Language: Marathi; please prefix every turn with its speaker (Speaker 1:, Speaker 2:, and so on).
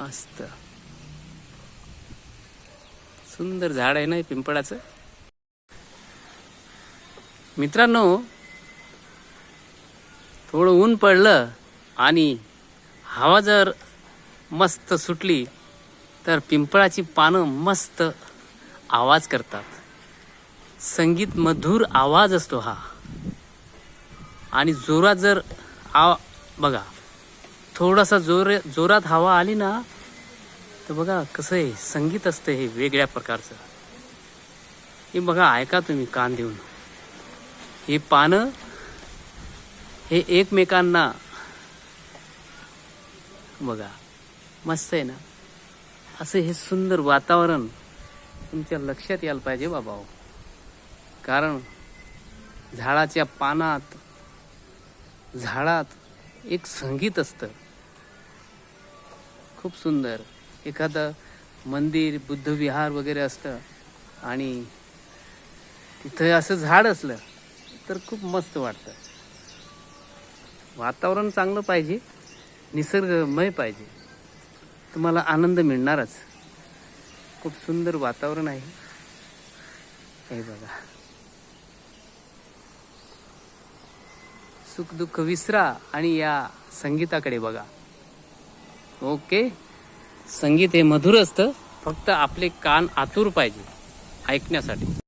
Speaker 1: मस्त. सुंदर झाड आहे ना हे पिंपळाचं? मित्रांनो थोडं ऊन पडलं आणि हवा जर मस्त सुटली तर पिंपळाची पानं मस्त आवाज करतात. संगीत मधुर आवाज असतो हा. आणि जोरात जर आव बघा थोडासा जोर जोरात हवा आली ना तर बघा कसं आहे संगीत असतं हे वेगळ्या प्रकारचं. हे बघा ऐका तुम्ही कान देऊन. हे पानं हे एकमेकांना बघा मस्त आहे ना. असं हे सुंदर वातावरण तुमच्या लक्षात यायला पाहिजे बाबा हो. कारण झाडाच्या पानात झाडात एक संगीत असतं. खूप सुंदर. एखादं मंदिर बुद्धविहार वगैरे असतं आणि तिथं असं झाड असलं तर खूप मस्त वाटतं. वातावरण चांगलं पाहिजे निसर्गमय पाहिजे. तुम्हाला आनंद मिळणारच. खूप सुंदर वातावरण आहे. हे बघा. सुख दुःख विसरा आणि या संगीताकडे बघा. ओके. संगीत हे मधुर असतं फक्त आपले कान आतुर पाहिजे ऐकण्यासाठी.